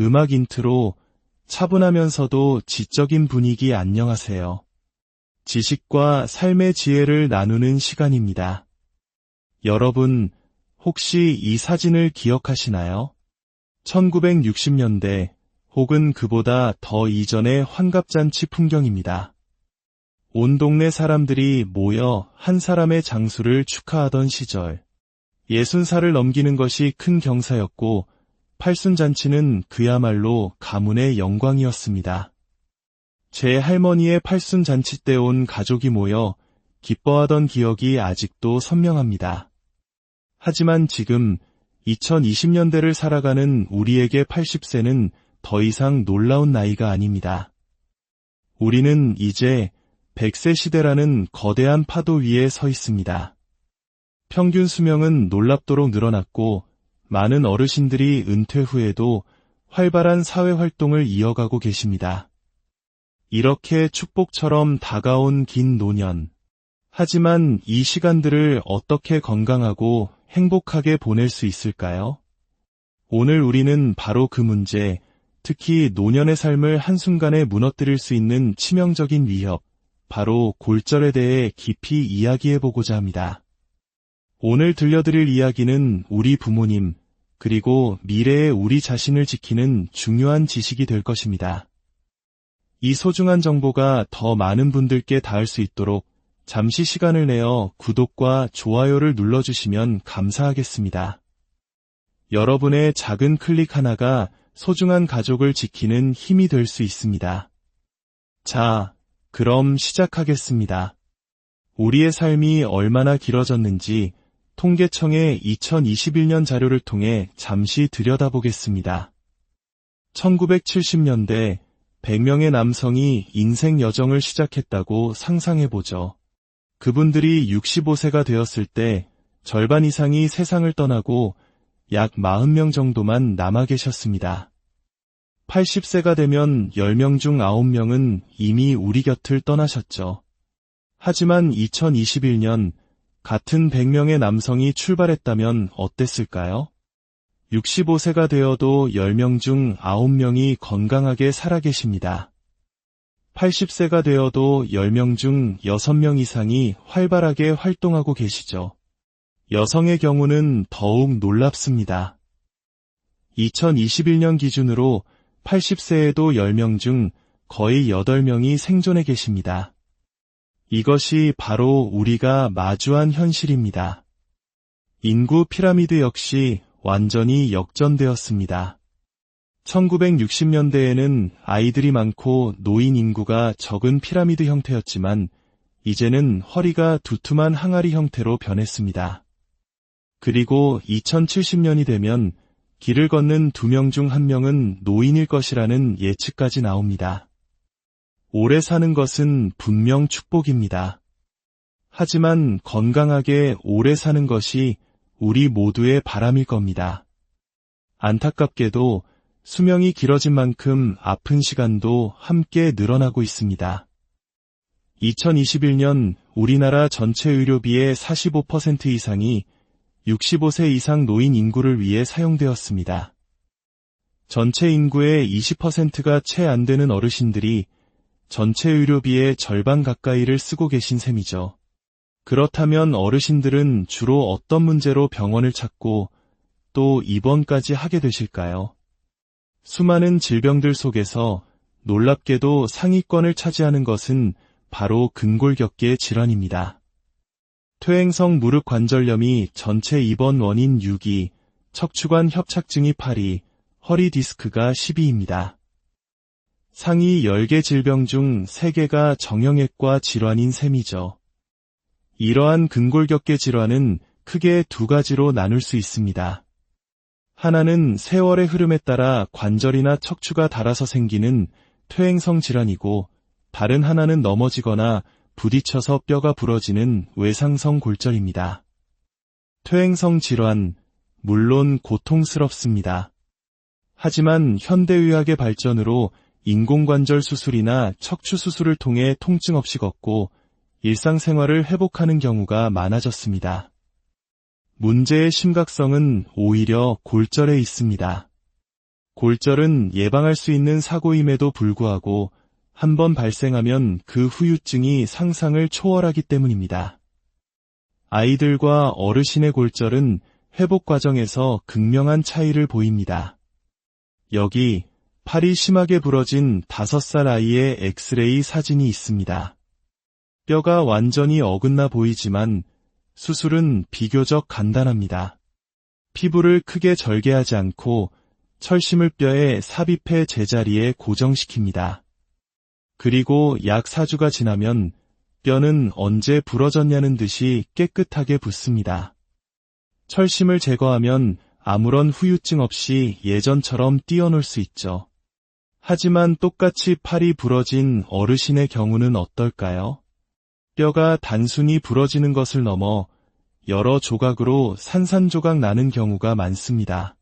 음악 인트로 차분하면서도 지적인 분위기 안녕하세요. 지식과 삶의 지혜를 나누는 시간입니다. 여러분, 혹시 이 사진을 기억하시나요? 1960년대 혹은 그보다 더 이전의 환갑잔치 풍경입니다. 온 동네 사람들이 모여 한 사람의 장수를 축하하던 시절. 예순 살을 넘기는 것이 큰 경사였고 팔순잔치는 그야말로 가문의 영광이었습니다. 제 할머니의 팔순잔치 때 온 가족이 모여 기뻐하던 기억이 아직도 선명합니다. 하지만 지금 2020년대를 살아가는 우리에게 80세는 더 이상 놀라운 나이가 아닙니다. 우리는 이제 100세 시대라는 거대한 파도 위에 서 있습니다. 평균 수명은 놀랍도록 늘어났고 많은 어르신들이 은퇴 후에도 활발한 사회 활동을 이어가고 계십니다. 이렇게 축복처럼 다가온 긴 노년. 하지만 이 시간들을 어떻게 건강하고 행복하게 보낼 수 있을까요? 오늘 우리는 바로 그 문제, 특히 노년의 삶을 한순간에 무너뜨릴 수 있는 치명적인 위협, 바로 골절에 대해 깊이 이야기해보고자 합니다. 오늘 들려드릴 이야기는 우리 부모님, 그리고 미래의 우리 자신을 지키는 중요한 지식이 될 것입니다. 이 소중한 정보가 더 많은 분들께 닿을 수 있도록 잠시 시간을 내어 구독과 좋아요를 눌러주시면 감사하겠습니다. 여러분의 작은 클릭 하나가 소중한 가족을 지키는 힘이 될 수 있습니다. 자, 그럼 시작하겠습니다. 우리의 삶이 얼마나 길어졌는지 통계청의 2021년 자료를 통해 잠시 들여다보겠습니다. 1970년대 100명의 남성이 인생 여정을 시작했다고 상상해보죠. 그분들이 65세가 되었을 때 절반 이상이 세상을 떠나고 약 40명 정도만 남아 계셨습니다. 80세가 되면 10명 중 9명은 이미 우리 곁을 떠나셨죠. 하지만 2021년 같은 100명의 남성이 출발했다면 어땠을까요? 65세가 되어도 10명 중 9명이 건강하게 살아계십니다. 80세가 되어도 10명 중 6명 이상이 활발하게 활동하고 계시죠. 여성의 경우는 더욱 놀랍습니다. 2021년 기준으로 80세에도 10명 중 거의 8명이 생존해 계십니다. 이것이 바로 우리가 마주한 현실입니다. 인구 피라미드 역시 완전히 역전되었습니다. 1960년대에는 아이들이 많고 노인 인구가 적은 피라미드 형태였지만 이제는 허리가 두툼한 항아리 형태로 변했습니다. 그리고 2070년이 되면 길을 걷는 두 명 중 한 명은 노인일 것이라는 예측까지 나옵니다. 오래 사는 것은 분명 축복입니다. 하지만 건강하게 오래 사는 것이 우리 모두의 바람일 겁니다. 안타깝게도 수명이 길어진 만큼 아픈 시간도 함께 늘어나고 있습니다. 2021년 우리나라 전체 의료비의 45% 이상이 65세 이상 노인 인구를 위해 사용되었습니다. 전체 인구의 20%가 채 안 되는 어르신들이 전체 의료비의 절반 가까이를 쓰고 계신 셈이죠. 그렇다면 어르신들은 주로 어떤 문제로 병원을 찾고 또 입원까지 하게 되실까요? 수많은 질병들 속에서 놀랍게도 상위권을 차지하는 것은 바로 근골격계 질환입니다. 퇴행성 무릎 관절염이 전체 입원 원인 6위, 척추관 협착증이 8위, 허리 디스크가 10위입니다. 상위 10개 질병 중 3개가 정형외과 질환인 셈이죠. 이러한 근골격계 질환은 크게 두 가지로 나눌 수 있습니다. 하나는 세월의 흐름에 따라 관절이나 척추가 닳아서 생기는 퇴행성 질환이고 다른 하나는 넘어지거나 부딪혀서 뼈가 부러지는 외상성 골절입니다. 퇴행성 질환, 물론 고통스럽습니다. 하지만 현대의학의 발전으로 인공관절 수술이나 척추 수술을 통해 통증 없이 걷고 일상생활을 회복하는 경우가 많아졌습니다. 문제의 심각성은 오히려 골절에 있습니다. 골절은 예방할 수 있는 사고임에도 불구하고 한 번 발생하면 그 후유증이 상상을 초월하기 때문입니다. 아이들과 어르신의 골절은 회복 과정에서 극명한 차이를 보입니다. 여기 팔이 심하게 부러진 5살 아이의 엑스레이 사진이 있습니다. 뼈가 완전히 어긋나 보이지만 수술은 비교적 간단합니다. 피부를 크게 절개하지 않고 철심을 뼈에 삽입해 제자리에 고정시킵니다. 그리고 약 4주가 지나면 뼈는 언제 부러졌냐는 듯이 깨끗하게 붙습니다. 철심을 제거하면 아무런 후유증 없이 예전처럼 뛰어놀 수 있죠. 하지만 똑같이 팔이 부러진 어르신의 경우는 어떨까요? 뼈가 단순히 부러지는 것을 넘어 여러 조각으로 산산조각 나는 경우가 많습니다.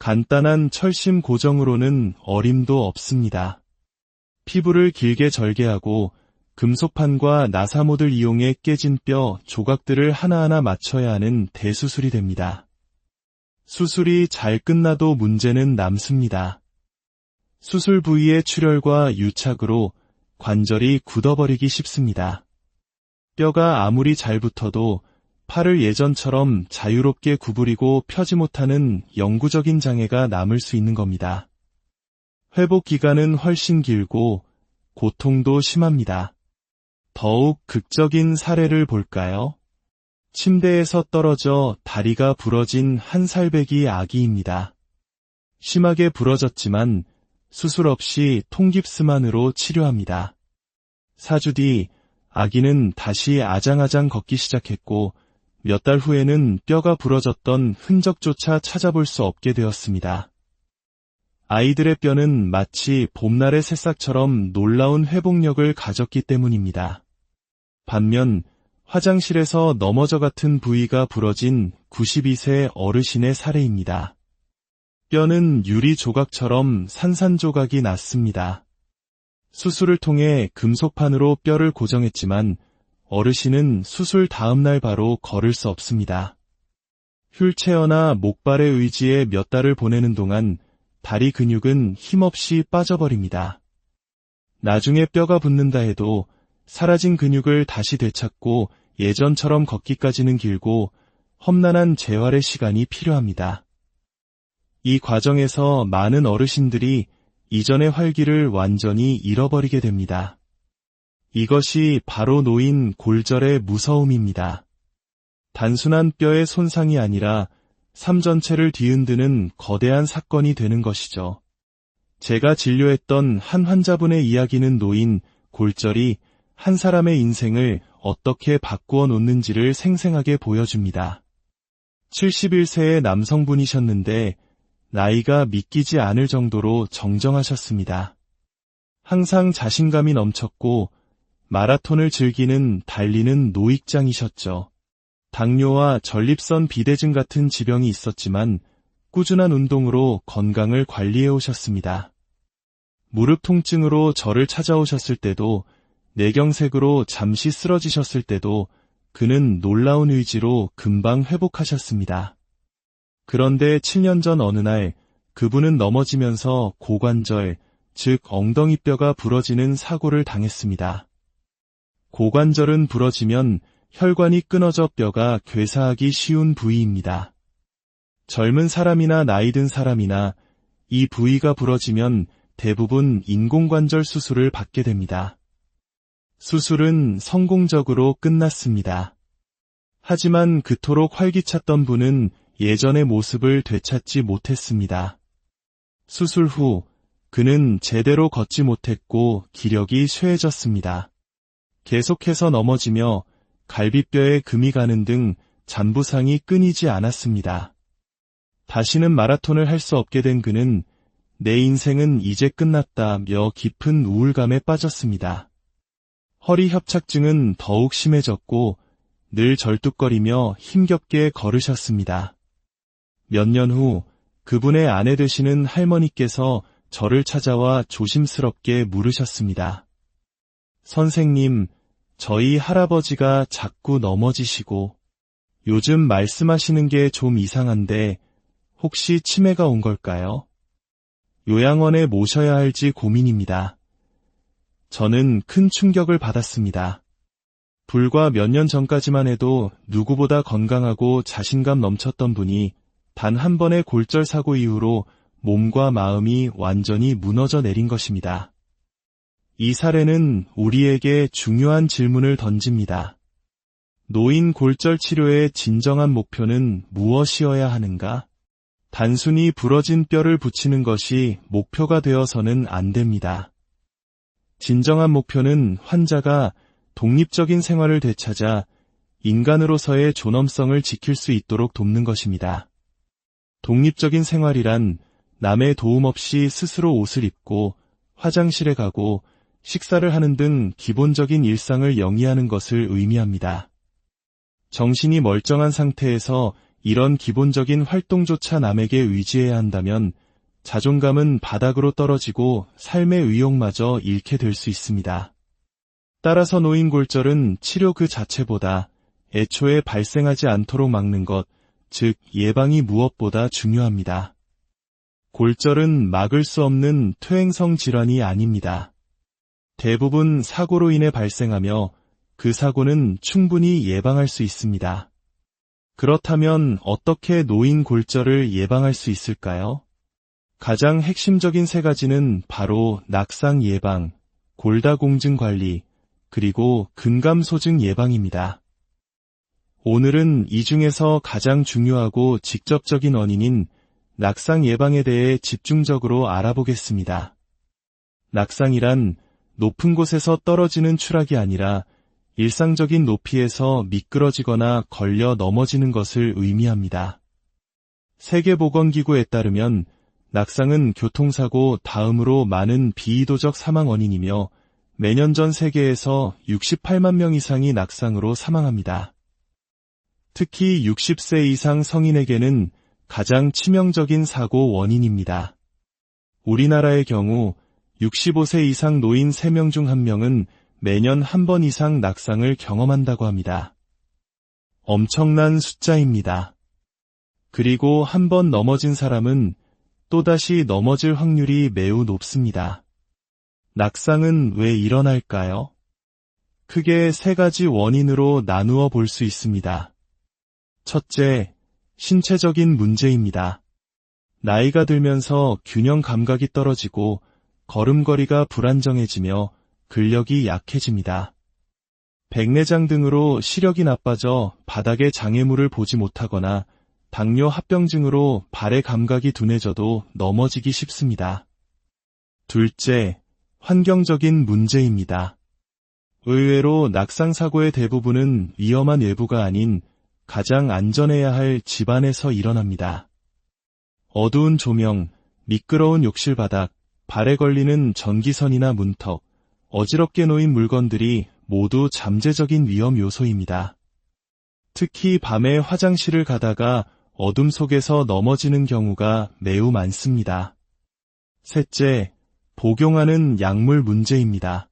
간단한 철심 고정으로는 어림도 없습니다. 피부를 길게 절개하고 금속판과 나사못을 이용해 깨진 뼈 조각들을 하나하나 맞춰야 하는 대수술이 됩니다. 수술이 잘 끝나도 문제는 남습니다. 수술 부위의 출혈과 유착으로 관절이 굳어버리기 쉽습니다. 뼈가 아무리 잘 붙어도 팔을 예전처럼 자유롭게 구부리고 펴지 못하는 영구적인 장애가 남을 수 있는 겁니다. 회복 기간은 훨씬 길고 고통도 심합니다. 더욱 극적인 사례를 볼까요? 침대에서 떨어져 다리가 부러진 한 살배기 아기입니다. 심하게 부러졌지만 수술 없이 통깁스만으로 치료합니다. 4주 뒤 아기는 다시 아장아장 걷기 시작했고 몇 달 후에는 뼈가 부러졌던 흔적조차 찾아볼 수 없게 되었습니다. 아이들의 뼈는 마치 봄날의 새싹처럼 놀라운 회복력을 가졌기 때문입니다. 반면 화장실에서 넘어져 같은 부위가 부러진 92세 어르신의 사례입니다. 뼈는 유리 조각처럼 산산조각이 났습니다. 수술을 통해 금속판으로 뼈를 고정했지만 어르신은 수술 다음 날 바로 걸을 수 없습니다. 휠체어나 목발의 의지에 몇 달을 보내는 동안 다리 근육은 힘없이 빠져버립니다. 나중에 뼈가 붙는다 해도 사라진 근육을 다시 되찾고 예전처럼 걷기까지는 길고 험난한 재활의 시간이 필요합니다. 이 과정에서 많은 어르신들이 이전의 활기를 완전히 잃어버리게 됩니다. 이것이 바로 노인 골절의 무서움입니다. 단순한 뼈의 손상이 아니라 삶 전체를 뒤흔드는 거대한 사건이 되는 것이죠. 제가 진료했던 한 환자분의 이야기는 노인 골절이 한 사람의 인생을 어떻게 바꾸어 놓는지를 생생하게 보여줍니다. 71세의 남성분이셨는데 나이가 믿기지 않을 정도로 정정하셨습니다. 항상 자신감이 넘쳤고 마라톤을 즐기는 달리는 노익장이셨죠. 당뇨와 전립선 비대증 같은 지병이 있었지만 꾸준한 운동으로 건강을 관리해 오셨습니다. 무릎 통증으로 저를 찾아오셨을 때도 내경색으로 잠시 쓰러지셨을 때도 그는 놀라운 의지로 금방 회복하셨습니다. 그런데 7년 전 어느 날 그분은 넘어지면서 고관절, 즉 엉덩이뼈가 부러지는 사고를 당했습니다. 고관절은 부러지면 혈관이 끊어져 뼈가 괴사하기 쉬운 부위입니다. 젊은 사람이나 나이 든 사람이나 이 부위가 부러지면 대부분 인공관절 수술을 받게 됩니다. 수술은 성공적으로 끝났습니다. 하지만 그토록 활기찼던 분은 예전의 모습을 되찾지 못했습니다. 수술 후 그는 제대로 걷지 못했고 기력이 쇠해졌습니다. 계속해서 넘어지며 갈비뼈에 금이 가는 등 잔부상이 끊이지 않았습니다. 다시는 마라톤을 할 수 없게 된 그는 내 인생은 이제 끝났다며 깊은 우울감에 빠졌습니다. 허리 협착증은 더욱 심해졌고 늘 절뚝거리며 힘겹게 걸으셨습니다. 몇 년 후 그분의 아내 되시는 할머니께서 저를 찾아와 조심스럽게 물으셨습니다. 선생님, 저희 할아버지가 자꾸 넘어지시고 요즘 말씀하시는 게 좀 이상한데 혹시 치매가 온 걸까요? 요양원에 모셔야 할지 고민입니다. 저는 큰 충격을 받았습니다. 불과 몇 년 전까지만 해도 누구보다 건강하고 자신감 넘쳤던 분이 단 한 번의 골절 사고 이후로 몸과 마음이 완전히 무너져 내린 것입니다. 이 사례는 우리에게 중요한 질문을 던집니다. 노인 골절 치료의 진정한 목표는 무엇이어야 하는가? 단순히 부러진 뼈를 붙이는 것이 목표가 되어서는 안 됩니다. 진정한 목표는 환자가 독립적인 생활을 되찾아 인간으로서의 존엄성을 지킬 수 있도록 돕는 것입니다. 독립적인 생활이란 남의 도움 없이 스스로 옷을 입고 화장실에 가고 식사를 하는 등 기본적인 일상을 영위하는 것을 의미합니다. 정신이 멀쩡한 상태에서 이런 기본적인 활동조차 남에게 의지해야 한다면 자존감은 바닥으로 떨어지고 삶의 의욕마저 잃게 될 수 있습니다. 따라서 노인 골절은 치료 그 자체보다 애초에 발생하지 않도록 막는 것, 즉 예방이 무엇보다 중요합니다. 골절은 막을 수 없는 퇴행성 질환이 아닙니다. 대부분 사고로 인해 발생하며 그 사고는 충분히 예방할 수 있습니다. 그렇다면 어떻게 노인 골절을 예방할 수 있을까요? 가장 핵심적인 세 가지는 바로 낙상 예방, 골다공증 관리, 그리고 근감소증 예방입니다. 오늘은 이 중에서 가장 중요하고 직접적인 원인인 낙상 예방에 대해 집중적으로 알아보겠습니다. 낙상이란 높은 곳에서 떨어지는 추락이 아니라 일상적인 높이에서 미끄러지거나 걸려 넘어지는 것을 의미합니다. 세계보건기구에 따르면 낙상은 교통사고 다음으로 많은 비이도적 사망 원인이며 매년 전 세계에서 68만 명 이상이 낙상으로 사망합니다. 특히 60세 이상 성인에게는 가장 치명적인 사고 원인입니다. 우리나라의 경우 65세 이상 노인 3명 중 1명은 매년 한 번 이상 낙상을 경험한다고 합니다. 엄청난 숫자입니다. 그리고 한 번 넘어진 사람은 또다시 넘어질 확률이 매우 높습니다. 낙상은 왜 일어날까요? 크게 세 가지 원인으로 나누어 볼 수 있습니다. 첫째, 신체적인 문제입니다. 나이가 들면서 균형 감각이 떨어지고 걸음걸이가 불안정해지며 근력이 약해집니다. 백내장 등으로 시력이 나빠져 바닥에 장애물을 보지 못하거나 당뇨 합병증으로 발의 감각이 둔해져도 넘어지기 쉽습니다. 둘째, 환경적인 문제입니다. 의외로 낙상사고의 대부분은 위험한 외부가 아닌 가장 안전해야 할 집안에서 일어납니다. 어두운 조명, 미끄러운 욕실 바닥, 발에 걸리는 전기선이나 문턱, 어지럽게 놓인 물건들이 모두 잠재적인 위험 요소입니다. 특히 밤에 화장실을 가다가 어둠 속에서 넘어지는 경우가 매우 많습니다. 셋째, 복용하는 약물 문제입니다.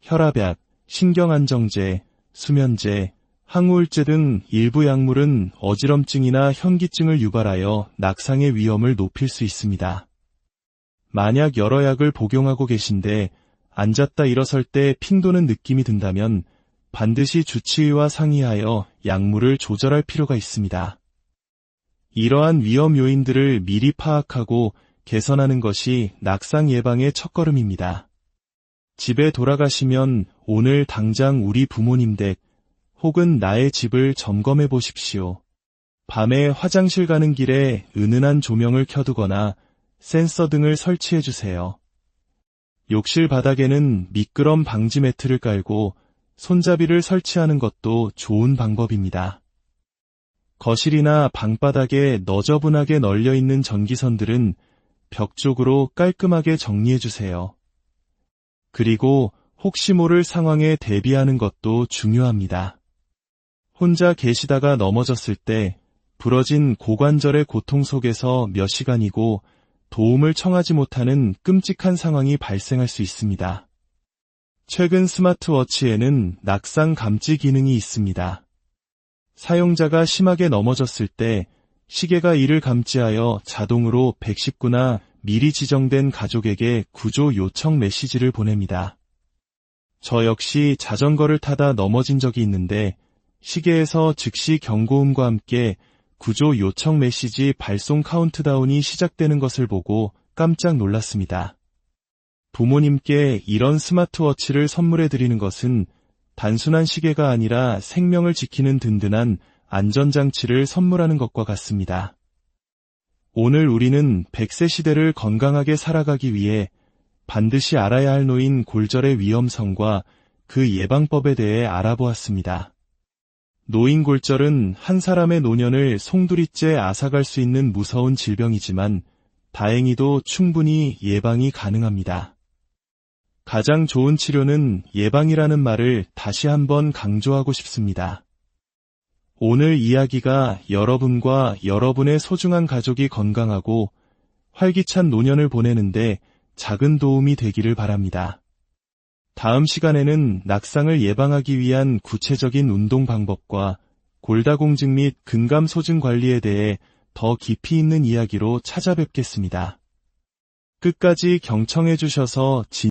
혈압약, 신경안정제, 수면제, 항우울제 등 일부 약물은 어지럼증이나 현기증을 유발하여 낙상의 위험을 높일 수 있습니다. 만약 여러 약을 복용하고 계신데 앉았다 일어설 때 핑도는 느낌이 든다면 반드시 주치의와 상의하여 약물을 조절할 필요가 있습니다. 이러한 위험 요인들을 미리 파악하고 개선하는 것이 낙상 예방의 첫걸음입니다. 집에 돌아가시면 오늘 당장 우리 부모님 댁 혹은 나의 집을 점검해 보십시오. 밤에 화장실 가는 길에 은은한 조명을 켜두거나 센서 등을 설치해 주세요. 욕실 바닥에는 미끄럼 방지 매트를 깔고 손잡이를 설치하는 것도 좋은 방법입니다. 거실이나 방바닥에 너저분하게 널려 있는 전기선들은 벽 쪽으로 깔끔하게 정리해 주세요. 그리고 혹시 모를 상황에 대비하는 것도 중요합니다. 혼자 계시다가 넘어졌을 때 부러진 고관절의 고통 속에서 몇 시간이고 도움을 청하지 못하는 끔찍한 상황이 발생할 수 있습니다. 최근 스마트워치에는 낙상 감지 기능이 있습니다. 사용자가 심하게 넘어졌을 때 시계가 이를 감지하여 자동으로 119나 미리 지정된 가족에게 구조 요청 메시지를 보냅니다. 저 역시 자전거를 타다 넘어진 적이 있는데 시계에서 즉시 경고음과 함께 구조 요청 메시지 발송 카운트다운이 시작되는 것을 보고 깜짝 놀랐습니다. 부모님께 이런 스마트워치를 선물해 드리는 것은 단순한 시계가 아니라 생명을 지키는 든든한 안전장치를 선물하는 것과 같습니다. 오늘 우리는 100세 시대를 건강하게 살아가기 위해 반드시 알아야 할 노인 골절의 위험성과 그 예방법에 대해 알아보았습니다. 노인 골절은 한 사람의 노년을 송두리째 앗아갈 수 있는 무서운 질병이지만 다행히도 충분히 예방이 가능합니다. 가장 좋은 치료는 예방이라는 말을 다시 한번 강조하고 싶습니다. 오늘 이야기가 여러분과 여러분의 소중한 가족이 건강하고 활기찬 노년을 보내는데 작은 도움이 되기를 바랍니다. 다음 시간에는 낙상을 예방하기 위한 구체적인 운동 방법과 골다공증 및 근감 소증 관리에 대해 더 깊이 있는 이야기로 찾아뵙겠습니다. 끝까지 경청해 주셔서 진